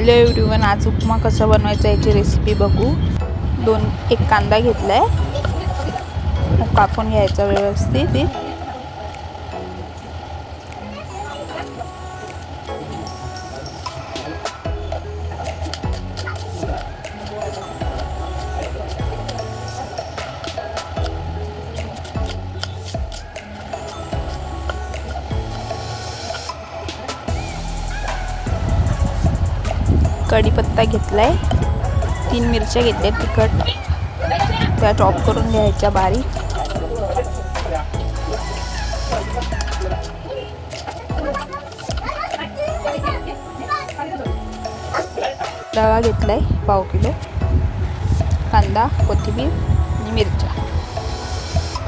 Hello everyone आज उपमा कसा बनवायचा याची रेसिपी बघू. दोन एक कांदा घेतला आहे कापून घ्यायचा व्यवस्थित. कढीपत्ता घेतला आहे तीन मिरच्या घेतल्या तिखट. त्या चॉप करून घ्यायच्या बारीक. रवा घेतला आहे पाव किलो. कांदा कोथिंबीर आणि मिरच्या.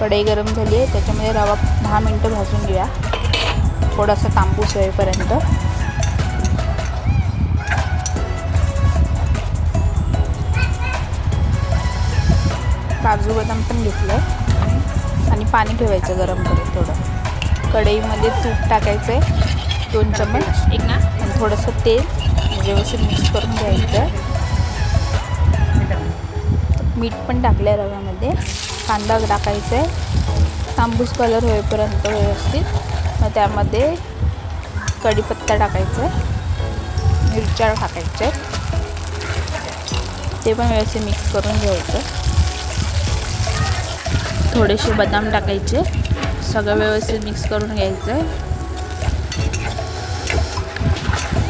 कढई गरम झाली आहे त्याच्यामध्ये रवा दहा मिनटं भाजून घ्या थोडासा तांबूस होईपर्यंत. काजू बदाम पण घेतलं आहे आणि पाणी ठेवायचं गरम करत थोडं. कढईमध्ये तूप टाकायचं आहे दोन चम्मच. एक ना? आणि थोडंसं तेल व्यवस्थित मिक्स करून घ्यायचं. मीठ पण टाकलं आहे रव्यामध्ये. कांदा टाकायचा आहे तांबूस कलर होईपर्यंत व्यवस्थित. मग त्यामध्ये कढीपत्ता टाकायचा आहे मिरच्या टाकायच्या आहेत ते पण व्यवस्थित मिक्स करून घ्यायचं. थोडेसे बदाम टाकायचे. सगळं व्यवस्थित मिक्स करून घ्यायचं आहे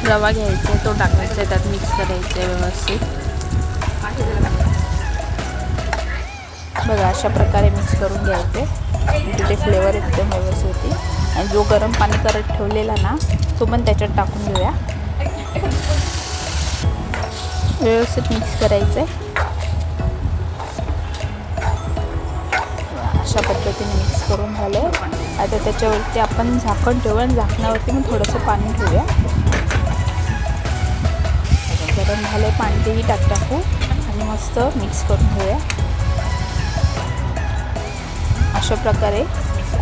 रवा घ्यायचा आहे तो टाकायचा आहे त्यात मिक्स करायचं आहे व्यवस्थित. बघा अशा प्रकारे मिक्स करून घ्यायचे तिथे फ्लेवर एकदम व्यवस्थित होती आणि जो गरम पाणी करत ठेवलेला ना तो पण त्याच्यात टाकून घेऊया. व्यवस्थित मिक्स करायचं आहे अशा पद्धतीने मिक्स करून झालं. आहे आता त्याच्यावरती आपण झाकण ठेवू आणि झाकणावरती मग थोडंसं पाणी ठेवूया. गरम झालं आहे पाणी तेही टाक टाकू आणि मस्त मिक्स करून घेऊया. अशा प्रकारे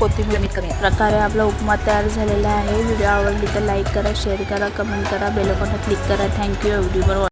कोथिंबीर प्रकारे आपला उपमा तयार झालेला आहे. व्हिडिओ आवडली तर लाईक करा शेअर करा कमेंट करा बेलकोनात क्लिक करा. थँक्यू एवढी बरोबर